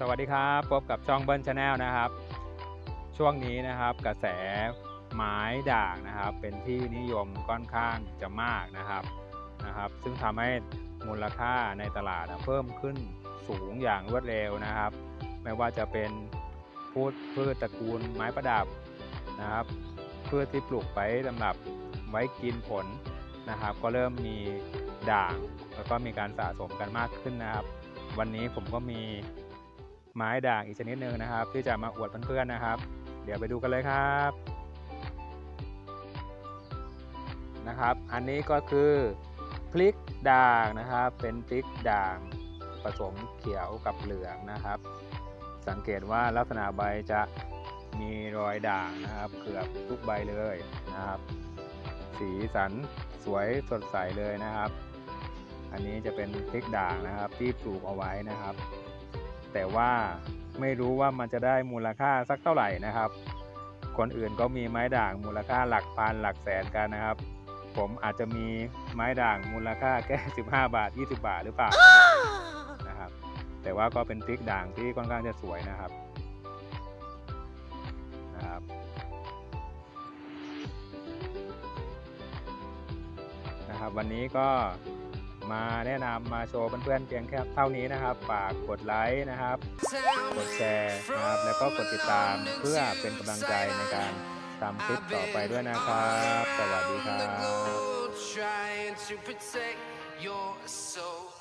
สวัสดีครับ พบกับช่องเบิ้ลชาแนลนะครับ ช่วงนี้นะครับกระแสไม้ด่างนะครับ เป็นที่นิยมค่อนข้างจะมากนะครับนะครับ ซึ่งทำให้มูลค่าในตลาดเพิ่มขึ้นสูงอย่างรวดเร็วนะครับ ไม่ว่าจะเป็นพืชพืชตระกูลไม้ประดับนะครับพืชที่ปลูกไว้สำหรับไว้กินผลนะครับ ก็เริ่มมีด่างแล้วก็มีการสะสมกันมากขึ้นนะครับ วันนี้ผมก็มี ไม้ด่างอีกชนิดหนึ่งนะครับ ที่จะมาอวดเพื่อนๆนะครับ เดี๋ยวไปดูกันเลยครับนะครับ อันนี้ก็คือพริกด่างนะครับ เป็นพริกด่างผสมเขียวกับเหลืองนะครับ สังเกตว่าลักษณะใบจะมีรอยด่างนะครับ เกือบทุกใบเลยนะครับ สีสันสวยสดใสเลยนะครับ อันนี้จะเป็นพริกด่างนะครับที่ปลูกเอาไว้นะครับ แต่ว่าไม่รู้ว่ามันจะได้มูลค่าสักเท่าไหร่นะครับ คนอื่นก็มีไม้ด่างมูลค่าหลักพันหลักแสนกันนะครับ ผมอาจจะมีไม้ด่างมูลค่าแค่ 15 บาท 20 บาทหรือเปล่านะครับ แต่ว่าก็เป็นพริกด่างที่ค่อนข้างจะสวยนะครับนะครับนะครับ วันนี้ก็ มาแนะนำมาโชว์เพื่อนๆเพียงแค่เท่านี้นะครับฝากกดไลค์นะครับกดแชร์นะครับแล้วก็กดติดตามเพื่อเป็นกำลังใจในการทำคลิปต่อไปด้วยนะครับ สวัสดีครับ